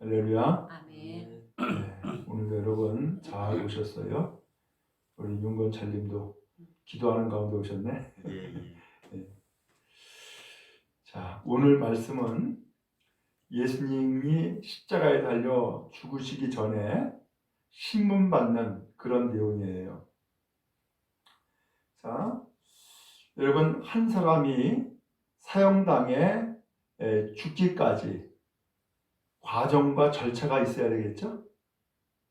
할렐루야. 아멘. 네, 오늘도 여러분 잘 오셨어요. 우리 윤건철님도 기도하는 가운데 오셨네. 예, 예. 자, 오늘 말씀은 예수님이 십자가에 달려 죽으시기 전에 신문 받는 그런 내용이에요. 자, 여러분 한 사람이 사형당에 에, 죽기까지 과정과 절차가 있어야 되겠죠?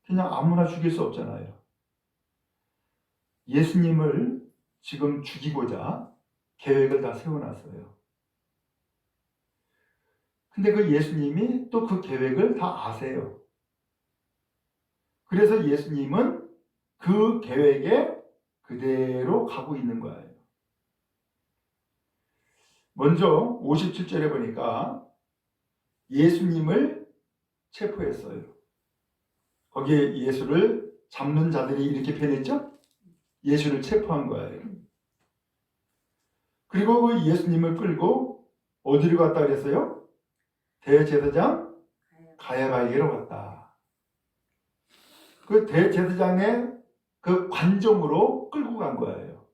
그냥 아무나 죽일 수 없잖아요. 예수님을 지금 죽이고자 계획을 다 세워놨어요. 근데 그 예수님이 또 그 계획을 다 아세요. 그래서 예수님은 그 계획에 그대로 가고 있는 거예요. 먼저 57절에 보니까 예수님을 체포했어요. 거기에 예수를 잡는 자들이 이렇게 표현했죠? 예수를 체포한 거예요. 그리고 그 예수님을 끌고 어디로 갔다 그랬어요? 대제사장 가야바에게로 갔다. 그 대제사장의 그 관정으로 끌고 간 거예요.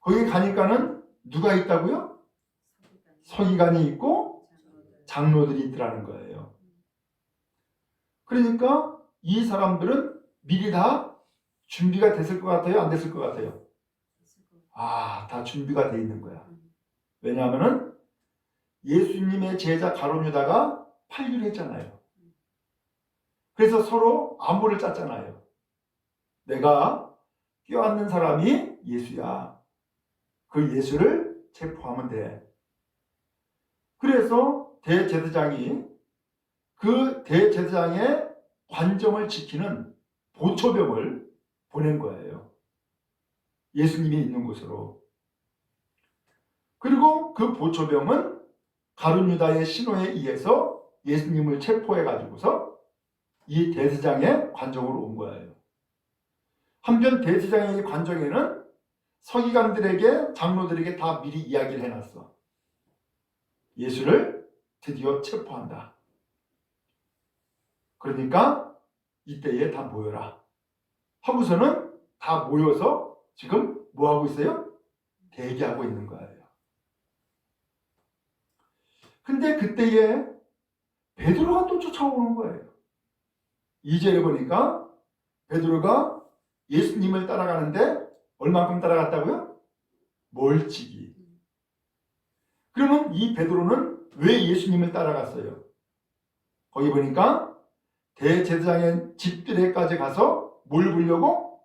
거기 가니까는 누가 있다고요? 서기관이 있고 장로들이 있더라는 거예요. 그러니까 이 사람들은 미리 다 준비가 됐을 것 같아요? 안 됐을 것 같아요? 아, 다 준비가 돼 있는 거야. 왜냐하면은 예수님의 제자 가론유다가 판류를 했잖아요. 그래서 서로 안보를 짰잖아요. 내가 껴안는 사람이 예수야. 그 예수를 체포하면 돼. 그래서 대제사장이 그 대제사장의 관정을 지키는 보초병을 보낸 거예요. 예수님이 있는 곳으로. 그리고 그 보초병은 가룟유다의 신호에 의해서 예수님을 체포해 가지고서 이 대제장의 관정으로 온 거예요. 한편 대제장의 관정에는 서기관들에게 장로들에게 다 미리 이야기를 해놨어. 예수를 드디어 체포한다. 그러니까 이때에 다 모여라. 하고서는 다 모여서 지금 뭐 하고 있어요? 대기하고 있는 거예요. 근데 그때에 베드로가 또 쫓아오는 거예요. 이제에 보니까 베드로가 예수님을 따라가는데 얼만큼 따라갔다고요? 멀찍이. 그러면 이 베드로는 왜 예수님을 따라갔어요? 거기 보니까 대제사장의 집들에까지 가서 뭘 보려고?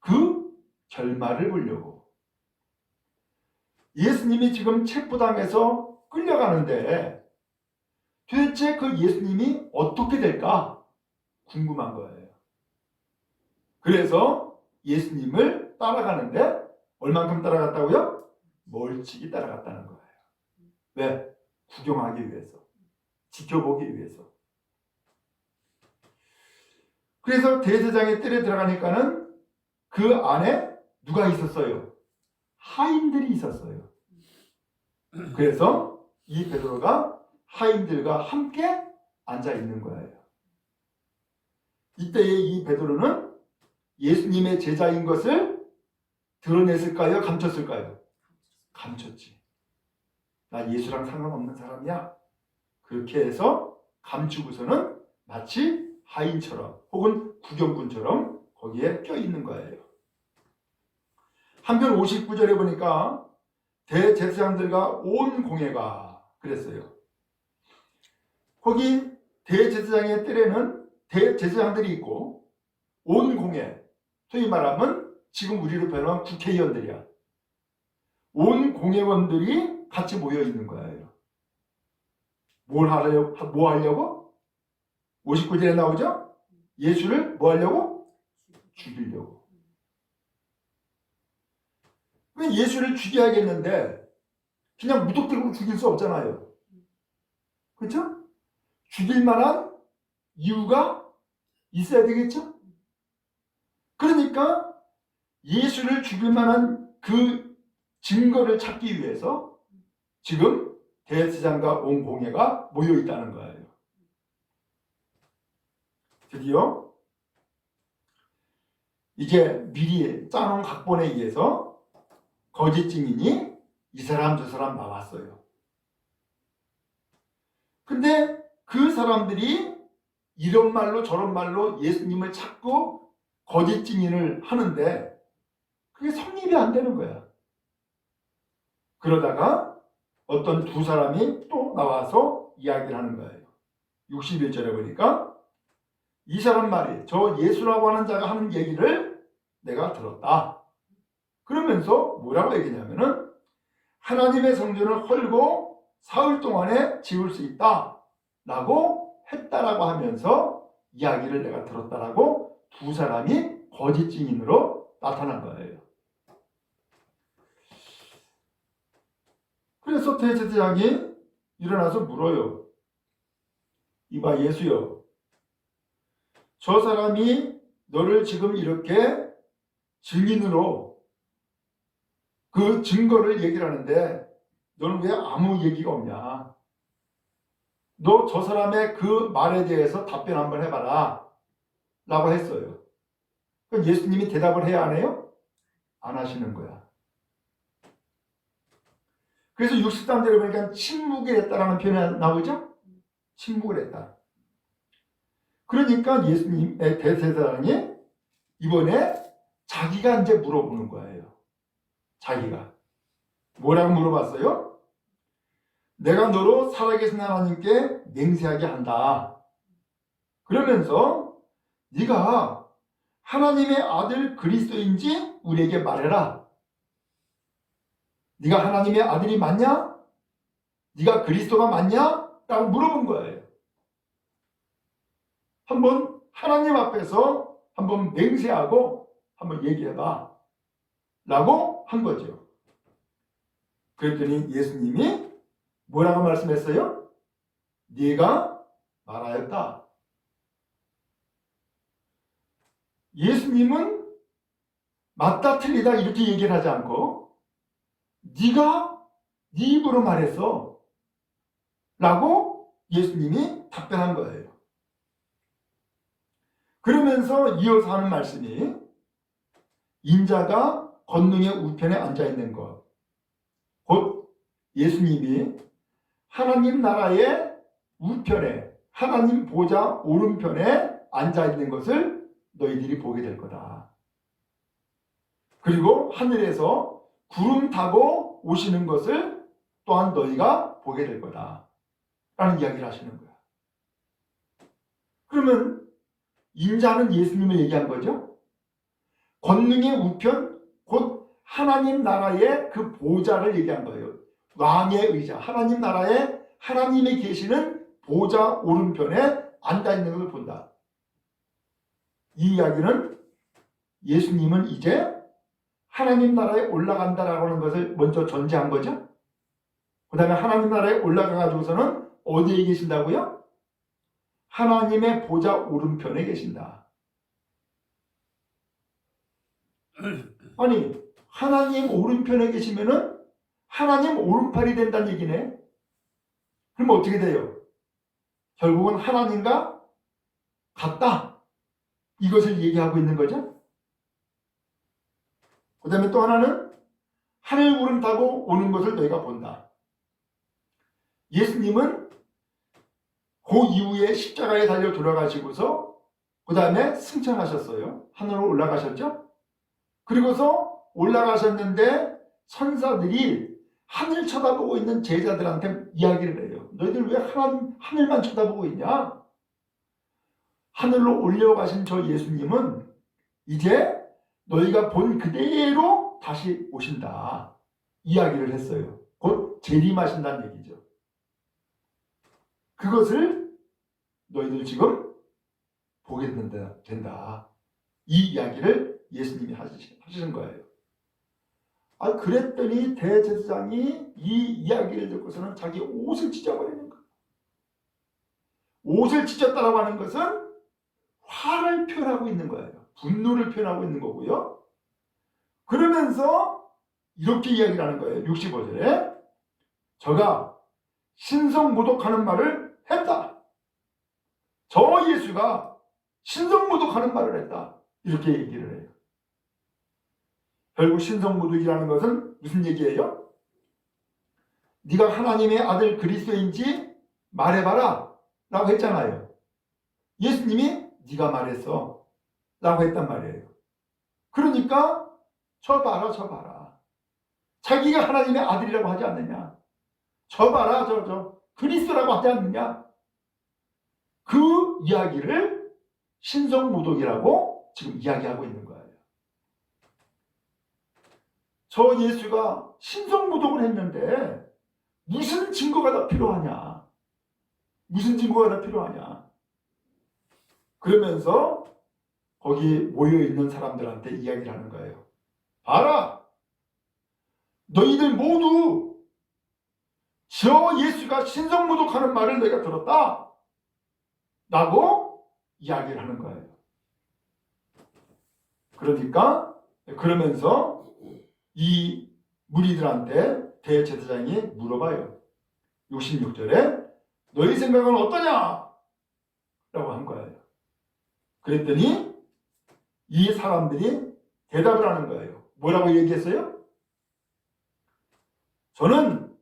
그 결말을 보려고. 예수님이 지금 체포당해서 끌려가는데 도대체 그 예수님이 어떻게 될까 궁금한 거예요. 그래서 예수님을 따라가는데 얼만큼 따라갔다고요? 멀찍이 따라갔다는 거예요. 왜? 구경하기 위해서. 지켜보기 위해서. 그래서 대제장의 뜰에 들어가니까는 그 안에 누가 있었어요? 하인들이 있었어요. 그래서 이 베드로가 하인들과 함께 앉아 있는 거예요. 이때에 이 베드로는 예수님의 제자인 것을 드러냈을까요? 감췄을까요? 감췄지. 나 예수랑 상관없는 사람이야. 그렇게 해서 감추고서는 마치 하인처럼 혹은 구경꾼처럼 거기에 껴있는 거예요. 한편 59절에 보니까 대제사장들과 온 공회가 그랬어요. 거기 대제사장의 뜰에는 대제사장들이 있고 온 공회, 소위 말하면 지금 우리로 표현하면 국회의원들이야. 온 공회원들이 같이 모여 있는 거예요. 뭘 하려고? 뭐 하려고? 59절에 나오죠? 예수를 뭐 하려고? 죽이려고. 왜 예수를 죽여야겠는데 그냥 무턱대고 죽일 수 없잖아요. 그렇죠? 죽일 만한 이유가 있어야 되겠죠? 그러니까 예수를 죽일 만한 그 증거를 찾기 위해서 지금 대제사장과 온 공회가 모여 있다는 거예요. 드디어 이제 미리 짜놓은 각본에 의해서 거짓 증인이 이 사람 저 사람 나왔어요. 근데 그 사람들이 이런 말로 저런 말로 예수님을 찾고 거짓 증인을 하는데 그게 성립이 안 되는 거야. 그러다가 어떤 두 사람이 또 나와서 이야기를 하는 거예요. 61절에 보니까 이 사람 말이 저 예수라고 하는 자가 하는 얘기를 내가 들었다. 그러면서 뭐라고 얘기냐면은 하나님의 성전을 헐고 사흘 동안에 지을 수 있다. 라고 했다라고 하면서 이야기를 내가 들었다라고 두 사람이 거짓 증인으로 나타난 거예요. 그래서 대제사장이 일어나서 물어요. 이봐 예수여. 저 사람이 너를 지금 이렇게 증인으로 그 증거를 얘기를 하는데 너는 왜 아무 얘기가 없냐? 너 저 사람의 그 말에 대해서 답변 한번 해봐라. 라고 했어요. 예수님이 대답을 해야 하네요? 안 하시는 거야. 그래서 63절에 보니까 침묵을 했다라는 표현이 나오죠? 침묵을 했다. 그러니까 예수님의 대세사장이 이번에 자기가 이제 물어보는 거예요. 자기가. 뭐라고 물어봤어요? 내가 너로 살아계신 하나님께 맹세하게 한다. 그러면서 네가 하나님의 아들 그리스도인지 우리에게 말해라. 네가 하나님의 아들이 맞냐? 네가 그리스도가 맞냐? 라고 물어본 거예요. 한번 하나님 앞에서 한번 맹세하고 한번 얘기해봐. 라고 한 거죠. 그랬더니 예수님이 뭐라고 말씀했어요? 네가 말하였다. 예수님은 맞다 틀리다 이렇게 얘기를 하지 않고 네가 네 입으로 말했어. 라고 예수님이 답변한 거예요. 그러면서 이어서 하는 말씀이 인자가 권능의 우편에 앉아 있는 것. 곧 예수님이 하나님 나라의 우편에 하나님 보좌 오른편에 앉아 있는 것을 너희들이 보게 될 거다. 그리고 하늘에서 구름 타고 오시는 것을 또한 너희가 보게 될 거다. 라는 이야기를 하시는 거야. 그러면 인자는 예수님을 얘기한 거죠. 권능의 우편, 곧 하나님 나라의 그 보좌를 얘기한 거예요. 왕의 의자, 하나님 나라에 하나님이 계시는 보좌 오른편에 앉아 있는 것을 본다. 이 이야기는 예수님은 이제 하나님 나라에 올라간다라고 하는 것을 먼저 전제한 거죠. 그 다음에 하나님 나라에 올라가 가지고서는 어디에 계신다고요? 하나님의 보좌 오른편에 계신다. 아니, 하나님 오른편에 계시면은 하나님 오른팔이 된다는 얘기네. 그럼 어떻게 돼요? 결국은 하나님과 같다. 이것을 얘기하고 있는 거죠. 그 다음에 또 하나는 하늘 구름 타고 오는 것을 너희가 본다. 예수님은 그 이후에 십자가에 달려 돌아가시고서 그 다음에 승천하셨어요. 하늘로 올라가셨죠. 그리고서 올라가셨는데 선사들이 하늘 쳐다보고 있는 제자들한테 이야기를 해요. 너희들 왜 하나님, 하늘만 쳐다보고 있냐? 하늘로 올려가신 저 예수님은 이제 너희가 본 그대로 다시 오신다. 이야기를 했어요. 곧 재림하신다는 얘기죠. 그것을 너희들 지금 보게 된다. 된다. 이 이야기를 예수님이 하시는 거예요. 아, 그랬더니 대제사장이 이 이야기를 듣고서는 자기 옷을 찢어버리는 거예요. 옷을 찢었다라고 하는 것은 화를 표현하고 있는 거예요. 분노를 표현하고 있는 거고요. 그러면서 이렇게 이야기를 하는 거예요. 65절에 저가 신성 모독하는 말을 했다. 저 예수가 신성모독하는 말을 했다. 이렇게 얘기를 해요. 결국 신성모독이라는 것은 무슨 얘기예요? 네가 하나님의 아들 그리스도인지 말해봐라 라고 했잖아요. 예수님이 네가 말했어 라고 했단 말이에요. 그러니까 저 봐라 저 봐라. 자기가 하나님의 아들이라고 하지 않느냐. 저 봐라 저 저 그리스도라고 하지 않느냐. 그 이야기를 신성모독이라고 지금 이야기하고 있는 거예요. 저 예수가 신성모독을 했는데 무슨 증거가 더 필요하냐? 무슨 증거가 더 필요하냐? 그러면서 거기 모여 있는 사람들한테 이야기를 하는 거예요. 봐라! 너희들 모두 저 예수가 신성모독하는 말을 내가 들었다. 라고 이야기를 하는 거예요. 그러니까 그러면서 이 무리들한테 대제사장이 물어봐요. 66절에 너희 생각은 어떠냐? 라고 한 거예요. 그랬더니 이 사람들이 대답을 하는 거예요. 뭐라고 얘기했어요? 저는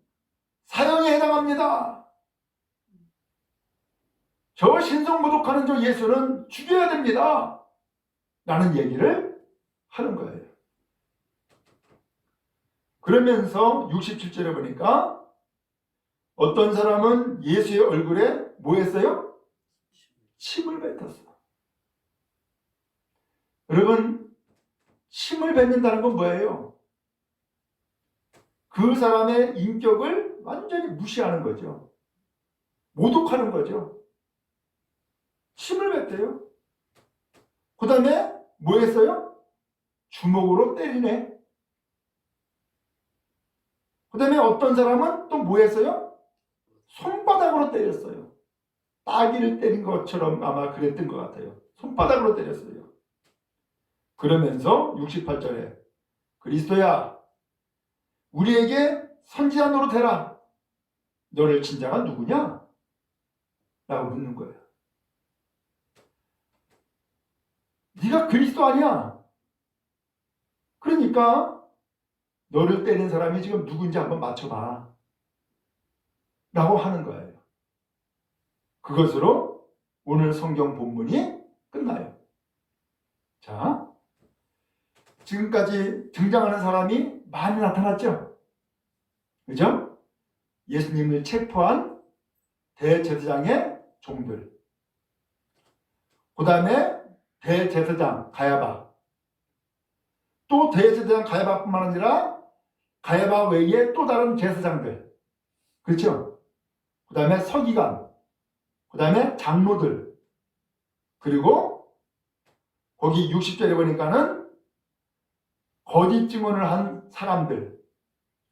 사형에 해당합니다. 저 신성모독하는 저 예수는 죽여야 됩니다. 라는 얘기를 하는 거예요. 그러면서 67절에 보니까 어떤 사람은 예수의 얼굴에 뭐 했어요? 침을 뱉었어. 여러분, 침을 뱉는다는 건 뭐예요? 그 사람의 인격을 완전히 무시하는 거죠. 모독하는 거죠. 침을 뱉대요. 그 다음에 뭐 했어요? 주먹으로 때리네. 그 다음에 어떤 사람은 또 뭐 했어요? 손바닥으로 때렸어요. 따기를 때린 것처럼 아마 그랬던 것 같아요. 손바닥으로 때렸어요. 그러면서 68절에 그리스도야 우리에게 선지자 노릇해라. 너를 친 자가 누구냐? 라고 묻는 거예요. 네가 그리스도 아니야. 그러니까 너를 때린 사람이 지금 누군지 한번 맞춰봐. 라고 하는 거예요. 그것으로 오늘 성경 본문이 끝나요. 자, 지금까지 등장하는 사람이 많이 나타났죠? 그죠? 예수님을 체포한 대제사장의 종들. 그 다음에 대제사장 가야바. 또 대제사장 가야바뿐만 아니라 가야바 외에 또 다른 제사장들. 그렇죠? 그 다음에 서기관. 그 다음에 장로들. 그리고 거기 60절에 보니까는 거짓 증언을 한 사람들.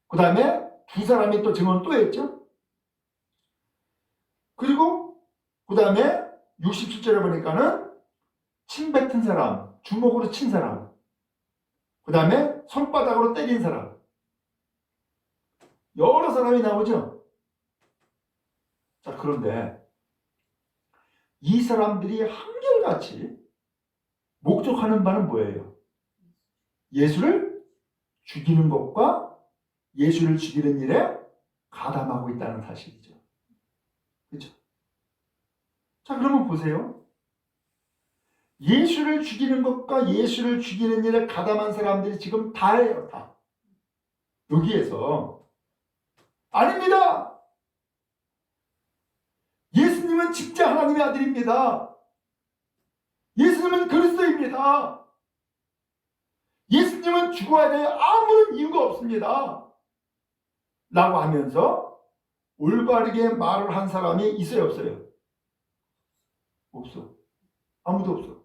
그 다음에 두 사람이 또 증언 또 했죠? 그리고 그 다음에 67절에 보니까는 침 뱉은 사람, 주먹으로 친 사람, 그 다음에 손바닥으로 때린 사람. 여러 사람이 나오죠? 자, 그런데 이 사람들이 한결같이 목적하는 바는 뭐예요? 예수를 죽이는 것과 예수를 죽이는 일에 가담하고 있다는 사실이죠. 그렇죠? 자, 그러면 보세요. 예수를 죽이는 것과 예수를 죽이는 일에 가담한 사람들이 지금 다예요, 다. 여기에서 아닙니다. 예수님은 진짜 하나님의 아들입니다. 예수님은 그리스도입니다. 예수님은 죽어야 될 아무런 이유가 없습니다. 라고 하면서 올바르게 말을 한 사람이 있어요, 없어요? 없어. 아무도 없어.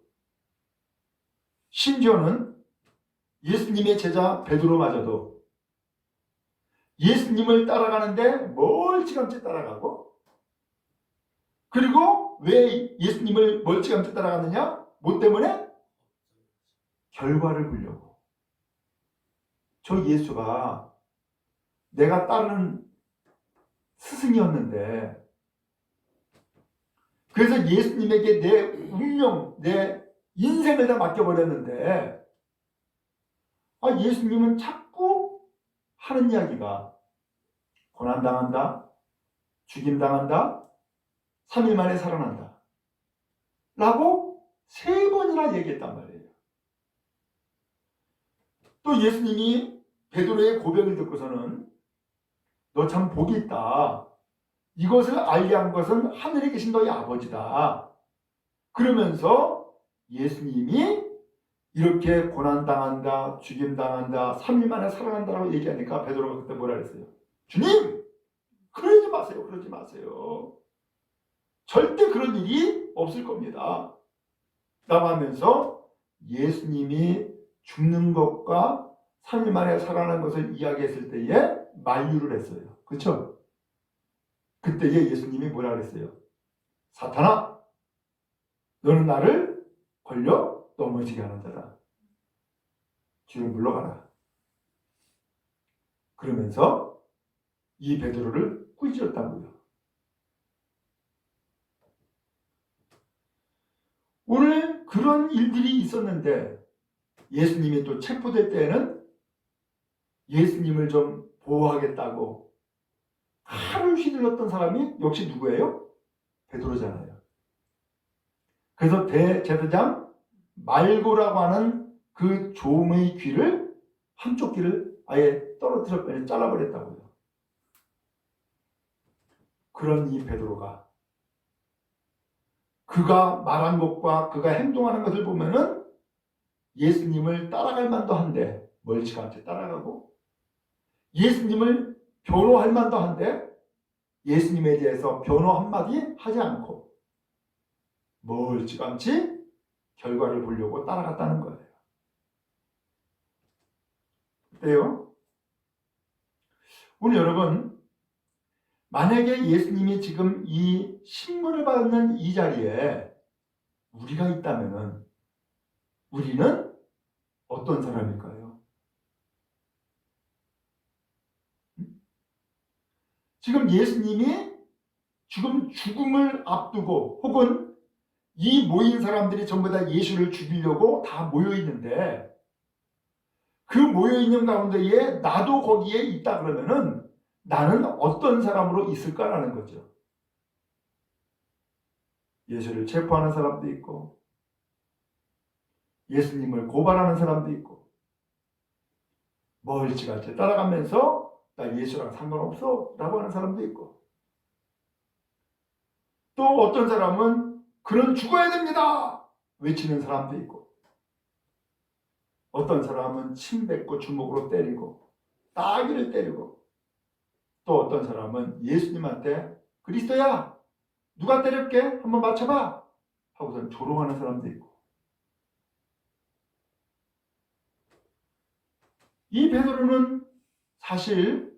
심지어는 예수님의 제자 베드로마저도 예수님을 따라가는데 멀찌감치 따라가고 그리고 왜 예수님을 멀찌감치 따라가느냐? 뭐 때문에? 결과를 보려고. 저 예수가 내가 따르는 스승이었는데 그래서 예수님에게 내 운명, 내 인생을 다 맡겨버렸는데, 아, 예수님은 자꾸 하는 이야기가 고난당한다, 죽임당한다, 3일 만에 살아난다. 라고 세 번이나 얘기했단 말이에요. 또 예수님이 베드로의 고백을 듣고서는 너 참 복이 있다. 이것을 알게 한 것은 하늘에 계신 너희 아버지다. 그러면서 예수님이 이렇게 고난당한다, 죽임당한다, 3일 만에 살아난다라고 얘기하니까 베드로가 그때 뭐라 그랬어요? 주님! 그러지 마세요. 그러지 마세요. 절대 그런 일이 없을 겁니다. 라고 하면서 예수님이 죽는 것과 3일 만에 살아난 것을 이야기했을 때에 만류를 했어요. 그렇죠? 그때에 예수님이 뭐라 그랬어요? 사탄아, 너는 나를 걸려 넘어지게 하는 자다. 뒤로 물러가라. 그러면서 이 베드로를 꾸짖었다고요. 오늘 그런 일들이 있었는데 예수님이 또 체포될 때에는 예수님을 좀 보호하겠다고 하루 휘둘렀던 사람이 역시 누구예요? 베드로잖아요. 그래서 대제사장 말고라고 하는 그 조음의 귀를 한쪽 귀를 아예 떨어뜨려 잘라버렸다고요. 그런 이 베드로가 그가 말한 것과 그가 행동하는 것을 보면은 예수님을 따라갈 만도 한데 않게 따라가고 예수님을 변호할 만도 한데 예수님에 대해서 변호 한마디 하지 않고 멀찌감치 결과를 보려고 따라갔다는 거예요. 어때요? 오늘 여러분 만약에 예수님이 지금 이 신문을 받는 이 자리에 우리가 있다면은 우리는 어떤 사람일까요? 지금 예수님이 지금 죽음을 앞두고 혹은 이 모인 사람들이 전부 다 예수를 죽이려고 다 모여 있는데 그 모여 있는 가운데에 나도 거기에 있다 그러면은 나는 어떤 사람으로 있을까라는 거죠. 예수를 체포하는 사람도 있고 예수님을 고발하는 사람도 있고 멀찌감치 따라가면서 나 예수랑 상관없어? 라고 하는 사람도 있고. 또 어떤 사람은 그는 죽어야 됩니다! 외치는 사람도 있고. 어떤 사람은 침 뱉고 주먹으로 때리고 따귀를 때리고. 또 어떤 사람은 예수님한테 그리스도야 누가 때렸게? 한번 맞춰봐! 하고선 조롱하는 사람도 있고. 이 베드로는 사실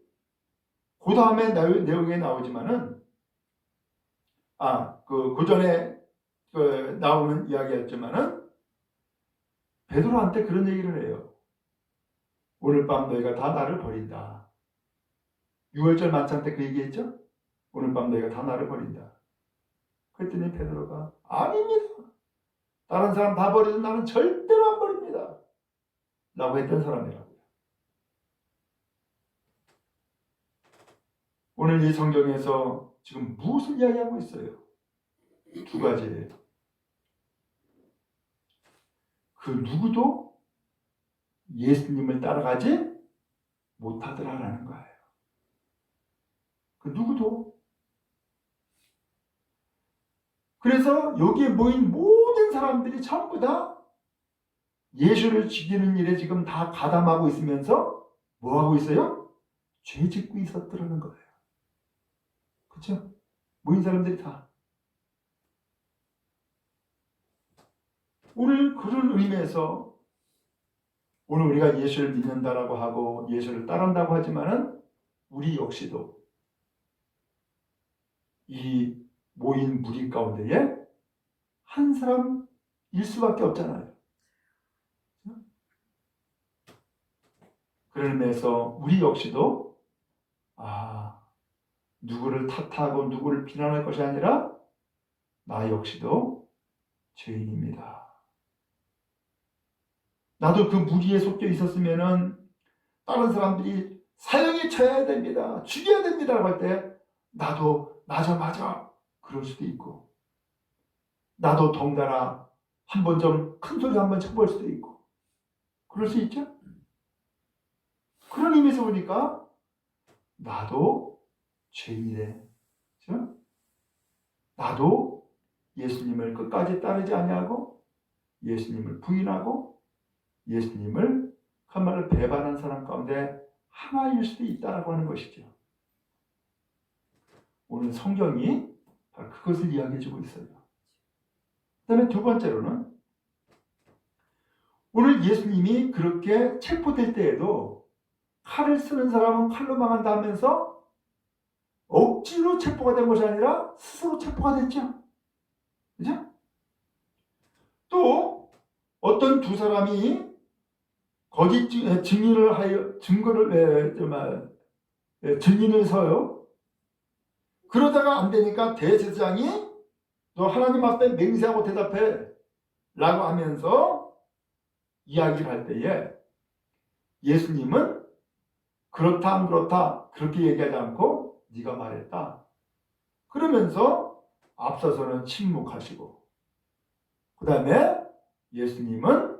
그 다음에 내용에 나오지만은 아그 그 전에 그 나오는 이야기였지만은 베드로한테 그런 얘기를 해요. 오늘 밤 너희가 다 나를 버린다. 6월절 만찬 때 그 얘기했죠? 오늘 밤 너희가 다 나를 버린다. 그랬더니 베드로가 아닙니다. 다른 사람 다 버려도 나는 절대로 안 버립니다. 라고 했던 사람이라고요. 오늘 이 성경에서 지금 무엇을 이야기하고 있어요? 두 가지예요. 그 누구도 예수님을 따라가지 못하더라라는 거예요. 그 누구도. 그래서 여기에 모인 모든 사람들이 전부 다 예수를 죽이는 일에 지금 다 가담하고 있으면서 뭐 하고 있어요? 죄 짓고 있었더라는 거예요. 그렇죠? 모인 사람들이 다. 오늘 그런 의미에서 오늘 우리가 예수를 믿는다라고 하고 예수를 따른다고 하지만은 우리 역시도 이 모인 무리 가운데에 한 사람일 수밖에 없잖아요. 의미에서 우리 역시도 아 누구를 탓하고 누구를 비난할 것이 아니라 나 역시도 죄인입니다. 나도 그 무리에 섞여 있었으면은 다른 사람들이 사형에 쳐야 됩니다. 죽여야 됩니다. 할 때 나도 맞아 맞아 그럴 수도 있고 나도 덩달아 한 번 좀 큰 소리 한 번 쳐볼 수도 있고 그럴 수 있죠. 그런 의미에서 보니까 나도 죄인이래. 그죠? 나도 예수님을 끝까지 따르지 아니하고 예수님을 부인하고 예수님을 한 말을 배반한 사람 가운데 하나일 수도 있다라고 하는 것이죠. 오늘 성경이 바로 그것을 이야기해 주고 있어요. 그 다음에 두 번째로는 오늘 예수님이 그렇게 체포될 때에도 칼을 쓰는 사람은 칼로 망한다 하면서 억지로 체포가 된 것이 아니라 스스로 체포가 됐죠. 그죠? 또 어떤 두 사람이 거짓 증- 증인을 하여 증거를 에, 정말 에, 증인을 서요. 그러다가 안 되니까 대제사장이 너 하나님 앞에 맹세하고 대답해 라고 하면서 이야기를 할 때에 예수님은 그렇다 안 그렇다 그렇게 얘기하지 않고 네가 말했다. 그러면서 앞서서는 침묵하시고 그 다음에 예수님은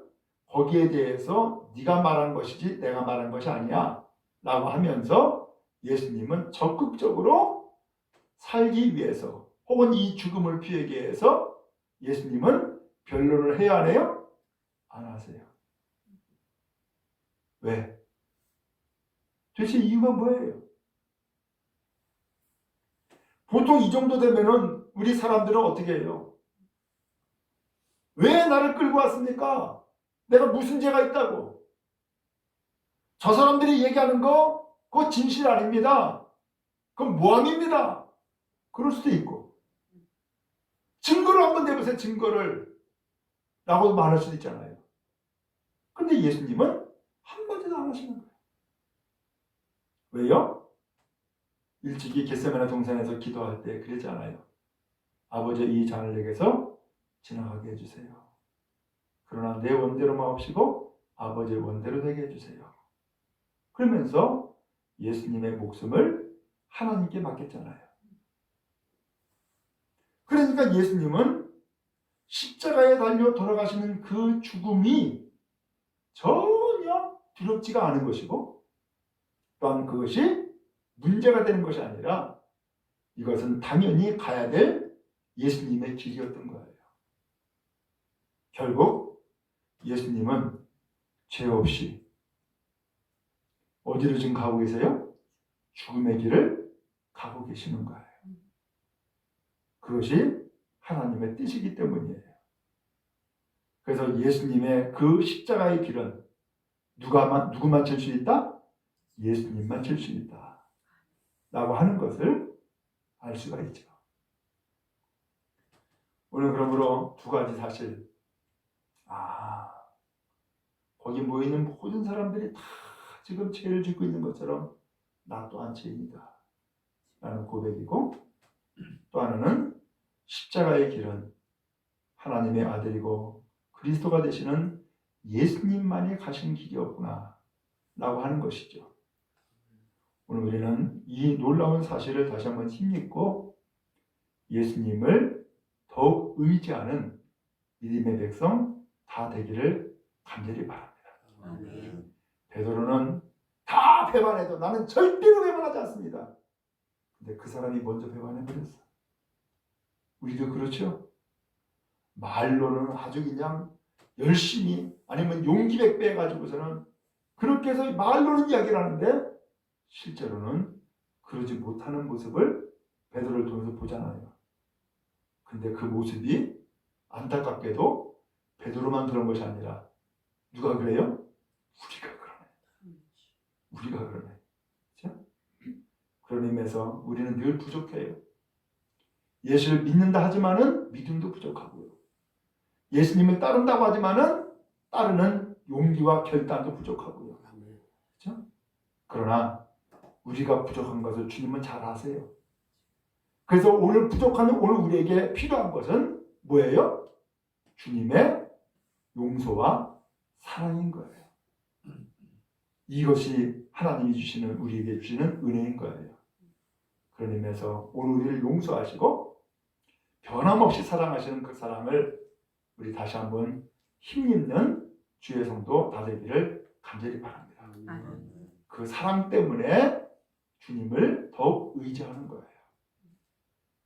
거기에 대해서 네가 말한 것이지 내가 말한 것이 아니야 라고 하면서 예수님은 적극적으로 살기 위해서 혹은 이 죽음을 피하기 위해서 예수님은 변론을 해야 하네요? 안 하세요. 왜? 도대체 이유가 뭐예요? 보통 이 정도 되면은 우리 사람들은 어떻게 해요? 왜 나를 끌고 왔습니까? 내가 무슨 죄가 있다고? 저 사람들이 얘기하는 거 그거 진실 아닙니다. 그건 모함입니다. 그럴 수도 있고 증거를 한번 내보세요. 증거를 라고 말할 수도 있잖아요. 근데 예수님은 한마디도 안 하시는 거예요. 왜요? 일찍이 겟세마네 동산에서 기도할 때 그랬잖아요. 아버지 이 잔을 내게서 지나가게 해주세요. 그러나 내 원대로 마옵시고 아버지의 원대로 되게 해주세요. 그러면서 예수님의 목숨을 하나님께 맡겼잖아요. 그러니까 예수님은 십자가에 달려 돌아가시는 그 죽음이 전혀 두렵지가 않은 것이고 또한 그것이 문제가 되는 것이 아니라 이것은 당연히 가야 될 예수님의 길이었던 거예요. 결국 예수님은 죄 없이 어디로 지금 가고 계세요? 죽음의 길을 가고 계시는 거예요. 그것이 하나님의 뜻이기 때문이에요. 그래서 예수님의 그 십자가의 길은 누가만 누구만 칠 수 있다? 예수님만 칠 수 있다. 라고 하는 것을 알 수가 있죠. 오늘 그러므로 두 가지 사실. 아, 거기 모이는 모든 사람들이 다 지금 죄를 짓고 있는 것처럼 나 또한 죄인이다. 라는 고백이고 또 하나는 십자가의 길은 하나님의 아들이고 그리스도가 되시는 예수님만이 가신 길이었구나 라고 하는 것이죠. 오늘 우리는 이 놀라운 사실을 다시 한번 힘입고 예수님을 더욱 의지하는 믿음의 백성 다 되기를 간절히 바랍니다. 아멘. 베드로는 다 배반해도 나는 절대로 배반하지 않습니다. 근데 그 사람이 먼저 배반해 버렸어. 우리도 그렇죠. 말로는 아주 그냥 열심히 아니면 용기 백배 해가지고서는 그렇게 해서 말로는 이야기를 하는데 실제로는 그러지 못하는 모습을 베드로를 통해서 보잖아요. 근데 그 모습이 안타깝게도 베드로만 그런 것이 아니라 누가 그래요? 우리가 그러네. 우리가 그러네. 그렇죠? 그런 의미에서 우리는 늘 부족해요. 예수를 믿는다 하지만은 믿음도 부족하고요. 예수님을 따른다고 하지만은 따르는 용기와 결단도 부족하고요. 아멘. 그러나 우리가 부족한 것을 주님은 잘 아세요. 그래서 오늘 부족한 오늘 우리에게 필요한 것은 뭐예요? 주님의 용서와 사랑인 거예요. 이것이 하나님이 주시는 우리에게 주시는 은혜인 거예요. 그런 의미에서 오늘 우리를 용서하시고 변함없이 사랑하시는 그 사랑을 우리 다시 한번 힘있는 주의 성도 다 되기를 간절히 바랍니다. 그 사랑 때문에 주님을 더욱 의지하는 거예요.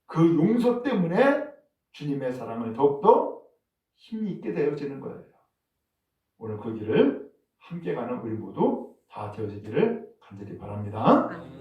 그 용서 때문에 주님의 사랑을 더욱더 힘이 있게 되어지는 거예요. 오늘 그 길을 함께 가는 우리 모두 다 되어지기를 간절히 바랍니다.